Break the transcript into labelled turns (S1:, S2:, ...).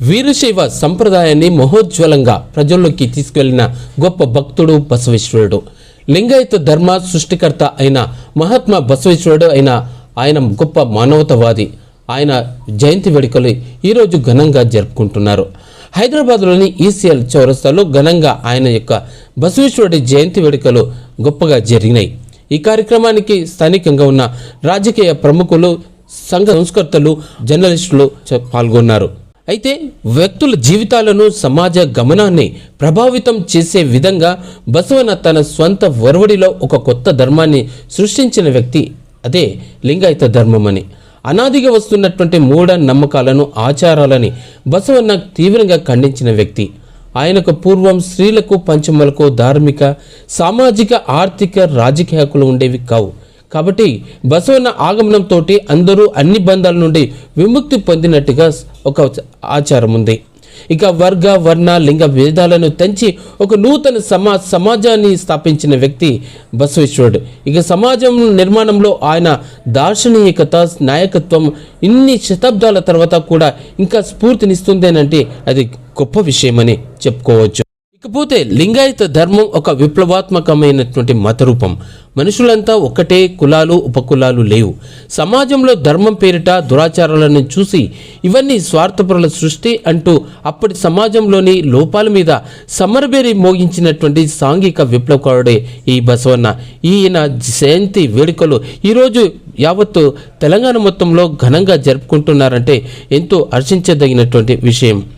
S1: వీరశైవ సంప్రదాయాన్ని మహోజ్వలంగా ప్రజల్లోకి తీసుకెళ్ళిన గొప్ప భక్తుడు బసవేశ్వరుడు. లింగాయత ధర్మ సృష్టికర్త అయిన మహాత్మా బసవేశ్వరుడు అయిన ఆయన గొప్ప మానవతవాది. ఆయన జయంతి వేడుకలు ఈరోజు ఘనంగా జరుపుకుంటున్నారు. హైదరాబాద్లోని ఈసీఎల్ చౌరస్తాలో ఘనంగా ఆయన యొక్క బసవేశ్వరుడి జయంతి వేడుకలు గొప్పగా జరిగినాయి. ఈ కార్యక్రమానికి స్థానికంగా ఉన్న రాజకీయ ప్రముఖులు సంఘ సంస్కర్తలు జర్నలిస్టులు పాల్గొన్నారు. అయితే వ్యక్తుల జీవితాలను సమాజ గమనాన్ని ప్రభావితం చేసే విధంగా బసవన తన స్వంత ఒరవడిలో ఒక కొత్త ధర్మాన్ని సృష్టించిన వ్యక్తి అదే లింగాయత ధర్మం అని అనాదిగా వస్తున్నటువంటి మూఢ నమ్మకాలను ఆచారాలని బసవన్న తీవ్రంగా ఖండించిన వ్యక్తి. ఆయనకు పూర్వం స్త్రీలకు పంచమలకు ధార్మిక సామాజిక ఆర్థిక రాజకీయ హక్కులు ఉండేవి కావు. కాబట్టి బసవన్న ఆగమనంతో అందరూ అన్ని బంధాల నుండి విముక్తి పొందినట్టుగా ఒక ఆచారం ఉంది. ఇక వర్గ వర్ణ లింగ భేదాలను తెంచి ఒక నూతన సమా సమాజాన్ని స్థాపించిన వ్యక్తి బసవేశ్వరుడు. ఇక సమాజం నిర్మాణంలో ఆయన దార్శనికత నాయకత్వం ఇన్ని శతాబ్దాల తర్వాత కూడా ఇంకా స్ఫూర్తినిస్తుందేనంటే అది గొప్ప విషయమని చెప్పుకోవచ్చు. ఇకపోతే లింగాయత ధర్మం ఒక విప్లవాత్మకమైనటువంటి మత రూపం మనుషులంతా ఒక్కటే కులాలు ఉపకులాలు లేవు. సమాజంలో ధర్మం పేరిట దురాచారాలను చూసి ఇవన్నీ స్వార్థపరుల సృష్టి అంటూ అప్పటి సమాజంలోని లోపాల మీద సమరబేరి మోగించినటువంటి సాంఘిక విప్లవకారుడే ఈ బసవన్న. ఈయన జయంతి వేడుకలు ఈరోజు యావత్తు తెలంగాణ మొత్తంలో ఘనంగా జరుపుకుంటున్నారంటే ఎంతో హర్షించదగినటువంటి విషయం.